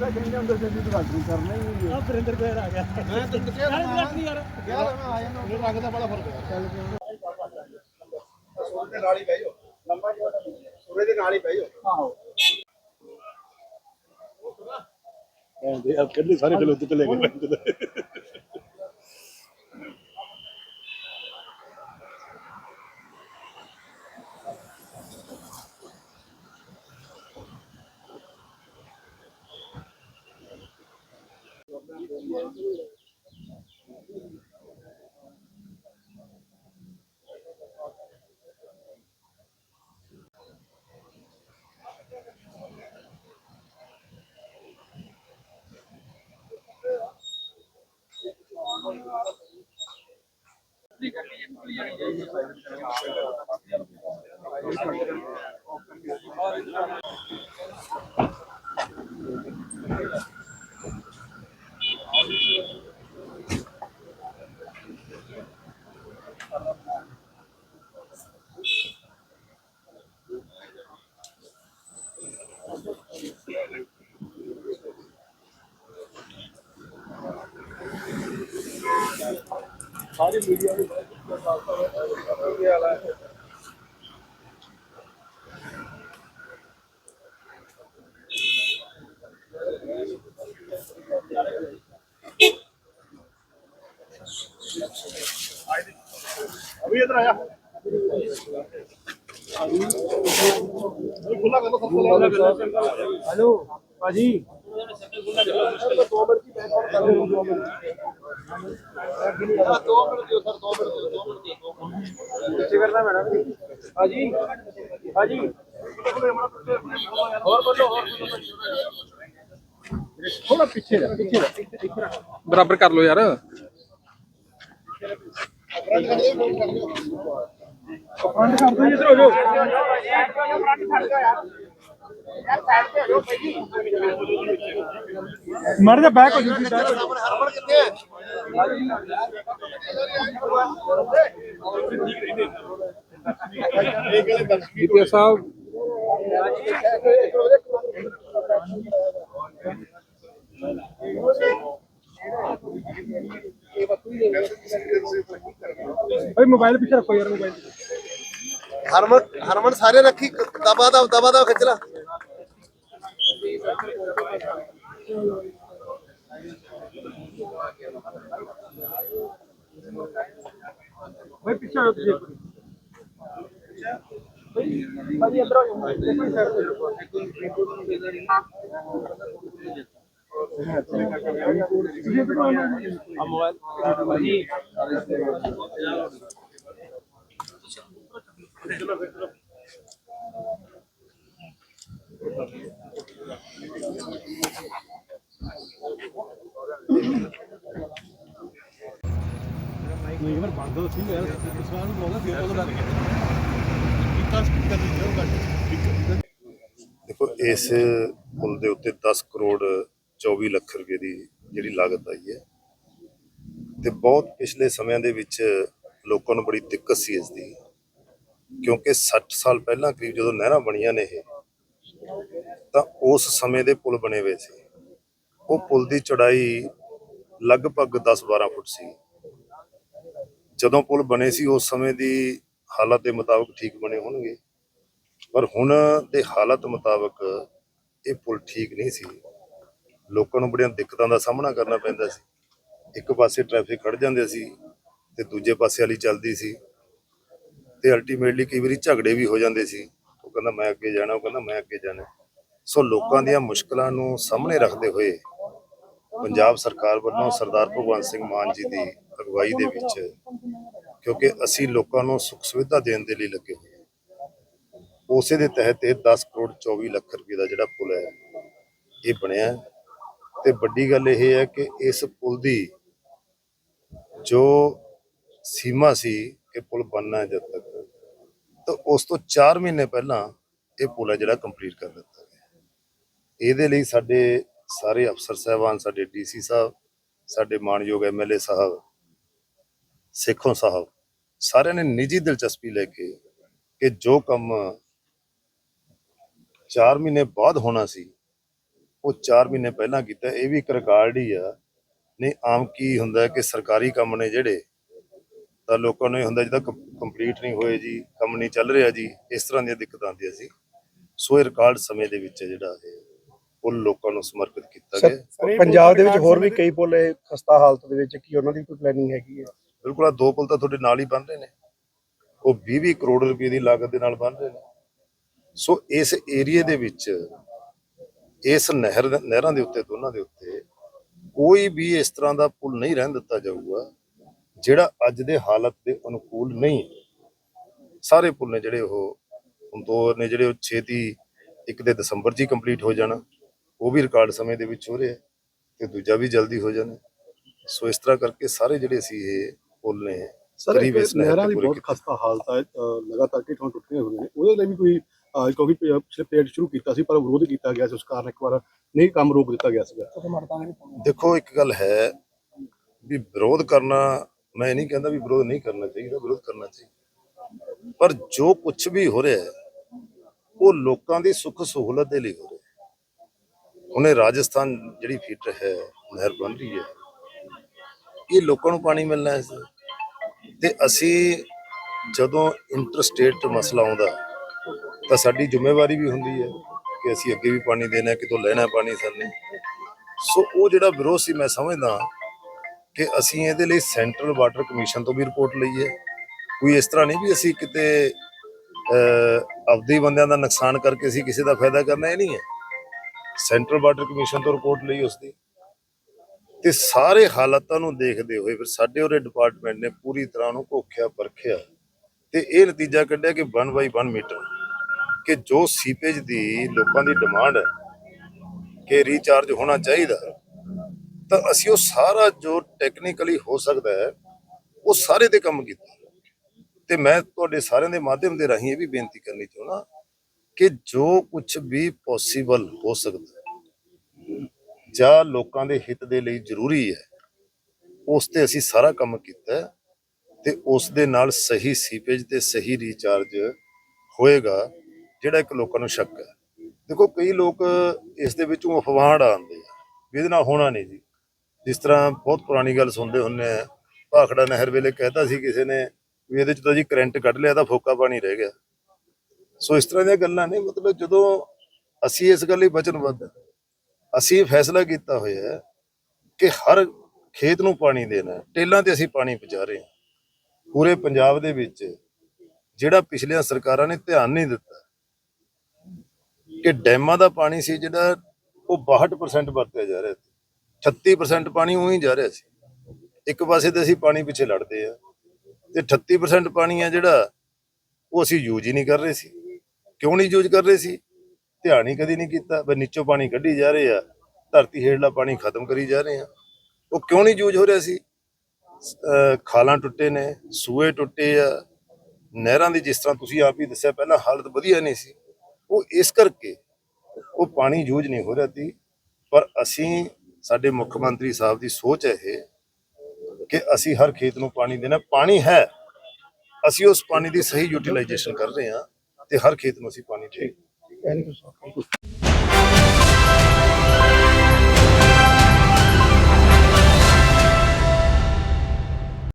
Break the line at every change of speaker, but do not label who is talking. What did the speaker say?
ਪਹਿਲਾਂ ਕਹਿੰਦੇ ਹੁੰਦੇ ਸੀ ਵੀ ਉਦਘਾਟਨ ਕਰਨਾ ਹੀ ਨਹੀਂ
ਆ ਵਰਿੰਦਰ ਗੋਇਲ ਆ ਗਿਆ।
ਮੈਂ ਤੈਨੂੰ ਕਿਹਾ
ਯਾਰ ਉਦਘਾਟਨ ਯਾਰ।
ਕਿਹਾ ਤਾਂ ਮੈਂ ਆ ਜਾਂਦਾ ਉਹਨੂੰ ਰੰਗ ਦਾ ਬੜਾ ਫ਼ਰਕ ਹੈ
ਸੂਰਜ ਦੇ ਨਾਲ ਹੀ ਬਹਿ ਜਾਓ। ਲੰਬਾ ਜਿਹਾ ਸੂਰਜ ਦੇ ਨਾਲ ਹੀ ਬਹਿ ਜਾਓ। ਆਹੋ।
ਕਹਿੰਦੇ ਆ ਕਹਿੰਦੇ ਸਾਰੇ ਚਲੋ ਉੱਤੇ ਚਲੇ ਗਏ ਬੈਂਕ ਦੇ ਅਭੀ ਇਧਰ ਆਇਆ ਖੁੱਲਾ ਕਰ ਲੋ ਸਭ ਤੋਂ
ਹੈਲੋ ਭਾਜੀ।
ਦੋ ਮਿੰਟ ਦਿਓ ਸਰ ਦੋ ਮਿੰਟ ਦਿਓ ਦੋ ਮਿੰਟ ਦਿਓ
ਕਿੱਥੇ ਕਰਨਾ ਮੈਡਮ ਭਾਜੀ ਭਾਜੀ
ਹੋਰ ਬੋਲੋ ਹੋਰ
ਥੋੜਾ ਪਿੱਛੇ ਰਹਿ ਪਿੱਛੇ ਰਹਿ
ਬਰਾਬਰ ਕਰ ਲਓ ਯਾਰ
ਫਰੰਟ ਕਰ ਦੋ ਇਧਰ ਹੋ ਜਾਓ ਮਰ ਜਾ ਬੈਕ ਹੋ ਜੂਗੀ ਬੈਕ
ਹਰਮਨ ਕਿੱਥੇ ਹੈ
ਜੀਪੀਐਸ ਸਾਹਿਬ
ਓਏ ਮੋਬਾਈਲ ਪਿੱਛੇ ਰੱਖੋ ਓਏ ਪਿੱਛੇ ਹੋ ਤੁਸੀਂ ਭਾਜੀ ਅੰਦਰ ਹੋ ਜਾਓ। ਦੇਖੋ ਸਾਈਡ ਤੇ ਤੁਸੀਂ ਇੱਧਰ ਆਓ ਨਾ।
ਇੱਕ ਵਾਰ ਬੰਦ ਹੋ ਸੀ ਯਾਰ ਸਵਾਲ ਨੂੰ ਬੋਲਦਾ ਫਿਰ ਉਹਦਾ ਕੀਤਾ ਸਪੀਕਰ ਦੀ ਜੋ ਘੱਟ।
ਦੇਖੋ, ਇਸ ਪੁਲ ਦੇ ਉੱਤੇ 10 ਕਰੋੜ 24 ਲੱਖ ਰੁਪਏ ਦੀ ਜਿਹੜੀ ਲਾਗਤ ਆਈ ਹੈ ਤੇ ਬਹੁਤ ਪਿਛਲੇ ਸਮਿਆਂ ਦੇ ਵਿੱਚ ਲੋਕਾਂ ਨੂੰ ਬੜੀ ਦਿੱਕਤ ਸੀ ਇਸ ਦੀ। ਕਿਉਂਕਿ 60 ਸਾਲ ਪਹਿਲਾਂ ਕਰੀਬ ਜਦੋਂ ਨਹਿਰਾਂ ਬਣੀਆਂ ਨੇ ਇਹ, ਤਾਂ ਉਸ ਸਮੇਂ ਦੇ ਪੁਲ ਬਣੇ ਹੋਏ ਸੀ। ਉਹ ਪੁਲ ਦੀ ਚੌੜਾਈ ਲਗਭਗ 10-12 ਫੁੱਟ ਸੀ। ਜਦੋਂ ਪੁਲ ਬਣੇ ਸੀ, ਉਸ ਸਮੇਂ ਦੀ ਹਾਲਤ ਦੇ ਮੁਤਾਬਕ ਠੀਕ ਬਣੇ ਹੋਣਗੇ। ਪਰ ਹੁਣ ਦੇ ਹਾਲਤ ਮੁਤਾਬਕ ਇਹ ਪੁਲ ਠੀਕ ਨਹੀਂ ਸੀ। ਲੋਕਾਂ ਨੂੰ ਬੜੀਆਂ ਦਿੱਕਤਾਂ ਦਾ ਸਾਹਮਣਾ ਕਰਨਾ ਪੈਂਦਾ ਸੀ। ਇੱਕ ਪਾਸੇ ਟ੍ਰੈਫਿਕ ਖੜ ਜਾਂਦੇ ਸੀ ਤੇ ਦੂਜੇ ਪਾਸੇ ਵਾਲੀ ਚੱਲਦੀ ਸੀ ਤੇ ਅਲਟੀਮੇਟਲੀ ਕਈ ਵਾਰੀ ਝਗੜੇ ਵੀ ਹੋ ਜਾਂਦੇ ਸੀ। ਉਹ ਕਹਿੰਦਾ, ਮੈਂ ਅੱਗੇ ਜਾਣਾ, ਉਹ ਕਹਿੰਦਾ, ਮੈਂ ਅੱਗੇ ਜਾਣਾ। ਸੋ ਲੋਕਾਂ ਦੀਆਂ ਮੁਸ਼ਕਲਾਂ ਨੂੰ ਸਾਹਮਣੇ ਰੱਖਦੇ ਹੋਏ ਪੰਜਾਬ ਸਰਕਾਰ ਵੱਲੋਂ ਸਰਦਾਰ ਭਗਵੰਤ ਸਿੰਘ ਮਾਨ ਜੀ ਦੀ ਅਗਵਾਈ ਦੇ ਵਿੱਚ ਕਿਉਂਕਿ ਅਸੀਂ ਲੋਕਾਂ ਨੂੰ ਸੁੱਖ ਸੁਵਿਧਾ ਦੇਣ ਦੇ ਲਈ ਲੱਗੇ ਹੋਏ ਹਾਂ ਉਸੇ ਦੇ ਤਹਿਤ ਇਹ 10 ਕਰੋੜ 24 ਲੱਖ ਰੁਪਏ ਦਾ ਜਿਹੜਾ ਪੁਲ ਹੈ, ਇਹ ਬਣਿਆ ਹੈ। ਤੇ ਵੱਡੀ ਗੱਲ ਇਹ ਹੈ ਕਿ ਇਸ ਪੁਲ ਦੀ ਜੋ ਸੀਮਾ ਸੀ ਕਿ ਪੁਲ ਬਣਨਾ ਜਦ ਤੱਕ, ਤਾਂ ਉਸ ਤੋਂ 4 ਮਹੀਨੇ ਪਹਿਲਾਂ ਇਹ ਪੁਲ ਹੈ ਜਿਹੜਾ ਕੰਪਲੀਟ ਕਰ ਦਿੱਤਾ ਗਿਆ ਇਹਦੇ ਲਈ ਸਾਡੇ ਸਾਰੇ ਅਫਸਰ ਸਾਹਿਬਾਨ, ਸਾਡੇ ਡੀਸੀ ਸਾਹਿਬ, ਸਾਡੇ ਮਾਨਯੋਗ ਐਮਐਲਏ ਸਾਹਿਬ, ਸੇਖੋਂ ਸਾਹਿਬ, ਸਾਰਿਆਂ ਨੇ ਨਿੱਜੀ ਦਿਲਚਸਪੀ ਲੈ ਕੇ ਕਿ ਜੋ ਕੰਮ 4 ਮਹੀਨੇ ਬਾਅਦ ਹੋਣਾ ਸੀ, ਉਹ 4 ਮਹੀਨੇ ਪਹਿਲਾਂ ਕੀਤਾ। ਇਹ ਵੀ ਇੱਕ ਰਿਕਾਰਡ ਹੀ ਆ। ਨਹੀਂ, ਆਮ ਕੀ ਹੁੰਦਾ ਕਿ ਸਰਕਾਰੀ ਕੰਮ ਨੇ ਜਿਹੜੇ, ਤਾਂ ਲੋਕਾਂ ਨੂੰ ਇਹ ਹੁੰਦਾ ਜਿਹਦਾ ਕੰਪਲੀਟ ਨਹੀਂ ਹੋਏ ਜੀ, ਕੰਮ ਨਹੀਂ ਚੱਲ ਰਿਹਾ ਜੀ, ਇਸ ਤਰ੍ਹਾਂ ਦੀਆਂ ਦਿੱਕਤਾਂ ਆਉਂਦੀਆਂ ਸੀ। ਸੋ ਇਹ ਰਿਕਾਰਡ ਸਮੇਂ ਦੇ ਵਿੱਚ ਜਿਹੜਾ ਇਹ। ਪੁੱਲ ਲੋਕਾਂ ਨੂੰ ਸਮਰਪਿਤ ਕੀਤਾ
ਸਰ,
ਗਿਆ।
ਪੰਜਾਬ ਦੇ ਵਿੱਚ ਹੋਰ ਵੀ ਕਈ ਪੁਲ ਇਹ ਖਸਤਾ ਹਾਲਤ ਦੇ ਵਿੱਚ ਕੀ ਉਹਨਾਂ ਦੀ ਕੋਈ ਪਲੈਨਿੰਗ ਹੈਗੀ ਹੈ?
ਬਿਲਕੁਲ ਆ ਦੋ ਪੁਲ ਤਾਂ ਤੁਹਾਡੇ ਨਾਲ ਹੀ ਬਣ ਰਹੇ ਨੇ। ਉਹ 20-20 ਕਰੋੜ ਰੁਪਏ ਦੀ ਲਾਗਤ ਦੇ ਨਾਲ ਬਣ ਰਹੇ ਨੇ। ਸੋ ਇਸ ਏਰੀਏ ਦੇ ਵਿੱਚ ਇਸ ਨਹਿਰ ਨਹਿਰਾਂ ਦੇ ਉੱਤੇ ਦੋਨਾਂ ਦੇ ਉੱਤੇ ਕੋਈ ਵੀ ਇਸ ਤਰ੍ਹਾਂ ਦਾ ਪੁਲ ਨਹੀਂ ਰਹਿਣ ਦਿੱਤਾ ਜਾਊਗਾ ਜਿਹੜਾ ਅੱਜ ਦੇ ਹਾਲਤ ਦੇ ਅਨੁਕੂਲ ਨਹੀਂ। ਸਾਰੇ ਪੁਲ ਨੇ ਜਿਹੜੇ ਉਹ ਹੁਣ ਦੋ ਨੇ ਜਿਹੜੇ ਉਹ ਛੇਤੀ ਇੱਕ ਦੇ ਦਸੰਬਰ 'ਚ ਹੀ ਕੰਪਲੀਟ ਹੋ ਜਾਣਾ। ਉਹ ਵੀ ਰਿਕਾਰਡ ਸਮੇਂ ਦੇ ਵਿੱਚ ਹੋ ਰਿਹਾ ਤੇ ਦੂਜਾ ਵੀ ਜਲਦੀ ਹੋ ਜਾਣਾ। ਸੋ ਇਸ ਤਰ੍ਹਾਂ ਕਰਕੇ ਸਾਰੇ ਜਿਹੜੇ ਅਸੀਂ ਇਹ ਪੁਲ ਨੇ
ਸਰ
ਨਹਿਰ
ਦੀ ਬਹੁਤ। ਖਸਤਾ ਹਾਲਤ ਹੈ ਲਗਾਤਾਰ ਕਈ ਥਾਂ ਟੁੱਟੀਆਂ ਹੋਈਆਂ ਨੇ। ਉਹਦੇ ਲਈ ਵੀ ਕੋਈ ਕਿਉਂਕਿ ਪਿਛਲੇ ਪੇੜ ਸ਼ੁਰੂ ਕੀਤਾ ਸੀ ਪਰ ਵਿਰੋਧ ਕੀਤਾ ਗਿਆ ਸੀ ਉਸ ਕਾਰਨ ਇੱਕ ਵਾਰ ਨਹੀਂ ਕੰਮ ਰੋਕ ਦਿੱਤਾ ਗਿਆ ਸੀਗਾ।
ਦੇਖੋ ਇੱਕ ਗੱਲ ਹੈ ਵੀ ਵਿਰੋਧ ਕਰਨਾ ਮੈਂ ਨਹੀਂ ਕਹਿੰਦਾ ਵੀ ਵਿਰੋਧ ਨਹੀਂ ਕਰਨਾ ਚਾਹੀਦਾ ਵਿਰੋਧ ਕਰਨਾ ਚਾਹੀਦਾ। ਪਰ ਜੋ ਕੁਝ ਵੀ ਹੋ ਰਿਹਾ ਹੈ ਉਹ ਲੋਕਾਂ ਦੀ ਸੁੱਖ ਸਹੂਲਤ ਦੇ ਲਈ ਹੋ ਰਿਹਾ ਹੈ। ਉਹਨੇ ਰਾਜਸਥਾਨ ਜਿਹੜੀ ਫੀਟ ਹੈ, ਨਹਿਰ ਬਣ ਰਹੀ ਹੈ। ਇਹ ਲੋਕਾਂ ਨੂੰ ਪਾਣੀ ਮਿਲਣਾ ਹੈ ਤੇ ਅਸੀਂ ਜਦੋਂ ਇੰਟਰਸਟੇਟ ਮਸਲਾ ਆਉਂਦਾ, ਤਾਂ ਸਾਡੀ ਜ਼ਿੰਮੇਵਾਰੀ ਵੀ ਹੁੰਦੀ ਹੈ ਕਿ ਅਸੀਂ ਅੱਗੇ ਵੀ ਪਾਣੀ ਦੇਣਾ ਕਿਤੋਂ ਲੈਣਾ ਪਾਣੀ ਸਾਨੂੰ। ਸੋ ਉਹ ਜਿਹੜਾ ਵਿਰੋਧ ਸੀ, ਮੈਂ ਸਮਝਦਾ ਕਿ ਅਸੀਂ ਇਹਦੇ ਲਈ ਸੈਂਟਰਲ ਵਾਟਰ ਕਮਿਸ਼ਨ ਤੋਂ ਵੀ ਰਿਪੋਰਟ ਲਈ ਹੈ। ਕੋਈ ਇਸ ਤਰ੍ਹਾਂ ਨਹੀਂ ਵੀ ਅਸੀਂ ਕਿਤੇ ਆਪਦੇ ਬੰਦਿਆਂ ਦਾ ਨੁਕਸਾਨ ਕਰਕੇ ਅਸੀਂ ਕਿਸੇ ਦਾ ਫਾਇਦਾ ਕਰਨਾ, ਇਹ ਨਹੀਂ ਹੈ। ਸੈਂਟਰਲ ਵਾਟਰ ਕਮਿਸ਼ਨ ਤੋਂ ਰਿਪੋਰਟ ਲਈ ਉਸ ਦੀ ਤੇ ਸਾਰੇ ਹਾਲਾਤਾਂ ਨੂੰ ਦੇਖਦੇ ਹੋਏ ਫਿਰ ਸਾਡੇ ਉਹਦੇ ਡਿਪਾਰਟਮੈਂਟ ਨੇ ਪੂਰੀ ਤਰ੍ਹਾਂ ਨੂੰ ਘੋਖਿਆ, ਪਰਖਿਆ। ਤੇ ਇਹ ਨਤੀਜਾ ਕੱਢਿਆ ਕਿ 1 ਬਾਈ 1 ਮੀਟਰ, ਕਿ ਜੋ ਸੀਪੇਜ ਦੀ ਲੋਕਾਂ ਦੀ ਡਿਮਾਂਡ ਹੈ ਕਿ ਰੀਚਾਰਜ ਹੋਣਾ ਚਾਹੀਦਾ, ਤਾਂ ਅਸੀਂ ਉਹ ਸਾਰਾ ਜੋ ਟੈਕਨੀਕਲੀ ਹੋ ਸਕਦਾ ਹੈ, ਉਹ ਸਾਰੇ ਤੇ ਕੰਮ ਕੀਤਾ। ਤੇ ਮੈਂ ਤੁਹਾਡੇ ਸਾਰਿਆਂ ਦੇ ਮਾਧਿਅਮ ਦੇ ਰਾਹੀਂ ਇਹ ਵੀ ਬੇਨਤੀ ਕਰਨੀ ਚਾਹੁੰਦਾ ਕਿ ਜੋ ਕੁਝ ਵੀ ਪੋਸੀਬਲ ਹੋ ਸਕਦਾ ਹੈ, ਜਾਂ ਲੋਕਾਂ ਦੇ ਹਿੱਤ ਦੇ ਲਈ ਜ਼ਰੂਰੀ ਹੈ, ਉਸ ਤੇ ਅਸੀਂ ਸਾਰਾ ਕੰਮ ਕੀਤਾ ਤੇ ਉਸ ਦੇ ਨਾਲ ਸਹੀ ਸੀਪੇਜ ਤੇ ਸਹੀ ਰੀਚਾਰਜ ਹੋਏਗਾ, ਜਿਹੜਾ ਇੱਕ ਲੋਕਾਂ ਨੂੰ ਸ਼ੱਕ ਹੈ। ਦੇਖੋ, ਕਈ ਲੋਕ ਇਸ ਦੇ ਵਿੱਚੋਂ ਅਫਵਾਹ ਆਉਂਦੇ ਆ ਵੀ ਇਹਦੇ ਨਾਲ ਹੋਣਾ ਨਹੀਂ ਜੀ। ਜਿਸ ਤਰ੍ਹਾਂ ਬਹੁਤ ਪੁਰਾਣੀ ਗੱਲ ਸੁਣਦੇ ਹੁੰਨੇ ਆ, ਭਾਖੜਾ ਨਹਿਰ ਵੇਲੇ ਕਹਿਤਾ ਸੀ ਕਿਸੇ ਨੇ ਵੀ ਇਹਦੇ ਚ ਤਾਂ ਜੀ ਕਰੰਟ ਕੱਢ ਲਿਆ ਤਾਂ ਫੋਕਾ ਪਾਣੀ ਰਹਿ ਗਿਆ। ਸੋ ਇਸ ਤਰ੍ਹਾਂ ਦੀਆਂ ਗੱਲਾਂ ਨੇ, ਮਤਲਬ ਜਦੋਂ ਅਸੀਂ ਇਸ ਗੱਲ ਲਈ ਵਚਨਬੱਧ ਅਸੀਂ ਇਹ ਫੈਸਲਾ ਕੀਤਾ ਹੋਇਆ ਹੈ ਕਿ ਹਰ ਖੇਤ ਨੂੰ ਪਾਣੀ ਦੇਣਾ ਟੇਲਾਂ ਤੇ ਅਸੀਂ ਪਾਣੀ ਪਹੁੰਚਾ ਰਹੇ ਹਾਂ। ਪੂਰੇ ਪੰਜਾਬ ਦੇ ਵਿੱਚ ਜਿਹੜਾ ਪਿਛਲੀਆਂ ਸਰਕਾਰਾਂ ਨੇ ਧਿਆਨ ਨਹੀਂ ਦਿੱਤਾ ਕਿ ਡੈਮਾਂ ਦਾ ਪਾਣੀ ਸੀ ਜਿਹੜਾ ਉਹ 62% ਵਰਤਿਆ ਜਾ ਰਿਹਾ ਸੀ 36% ਪਾਣੀ ਉਹੀ ਜਾ ਰਿਹਾ ਸੀ। ਇੱਕ ਪਾਸੇ ਤੇ ਅਸੀਂ ਪਾਣੀ ਪਿੱਛੇ ਲੜਦੇ ਆ ਤੇ 38% ਪਾਣੀ ਆ ਜਿਹੜਾ ਉਹ ਅਸੀਂ ਯੂਜ਼ ਹੀ ਨਹੀਂ ਕਰ ਰਹੇ ਸੀ। ਕਿਉਂ ਨਹੀਂ ਯੂਜ਼ ਕਰ ਰਹੇ ਸੀ? ਧਿਆਨ ਹੀ ਕਦੀ ਨਹੀਂ ਕੀਤਾ ਬਸ ਨੀਚੋਂ ਪਾਣੀ ਕੱਢੀ ਜਾ ਰਹੇ ਆ, ਧਰਤੀ ਹੇਠਲਾ ਪਾਣੀ ਖਤਮ ਕਰੀ ਜਾ ਰਹੇ ਆ। ਉਹ ਕਿਉਂ ਨਹੀਂ ਯੂਜ਼ ਹੋ ਰਿਹਾ ਸੀ? ਖਾਲਾਂ ਟੁੱਟੇ ਨੇ, ਸੂਏ ਟੁੱਟੇ ਆ, ਨਹਿਰਾਂ ਦੀ ਜਿਸ ਤਰ੍ਹਾਂ ਤੁਸੀਂ ਆਪ ਹੀ ਦੱਸਿਆ, ਪਹਿਲਾਂ ਹਾਲਤ ਵਧੀਆ ਨਹੀਂ ਸੀ। ਉਹ ਇਸ ਕਰਕੇ ਉਹ ਪਾਣੀ ਯੂਜ਼ ਨਹੀਂ ਹੋ ਰਿਹਾ ਸੀ। ਪਰ ਅਸੀਂ, ਸਾਡੇ ਮੁੱਖ ਮੰਤਰੀ ਸਾਹਿਬ ਦੀ ਸੋਚ ਹੈ ਇਹ ਕਿ ਅਸੀਂ ਹਰ ਖੇਤ ਨੂੰ ਪਾਣੀ ਦੇਣਾ, ਪਾਣੀ ਹੈ। ਅਸੀਂ ਉਸ ਪਾਣੀ ਦੀ ਸਹੀ ਯੂਟਿਲਾਈਜੇਸ਼ਨ ਕਰ ਰਹੇ ਹਾਂ। ਤੇ ਹਰ ਖੇਤ ਨੂੰ ਅਸੀਂ ਪਾਣੀ ਠੀਕ
ਥੈਂਕ ਯੂ ਸਰ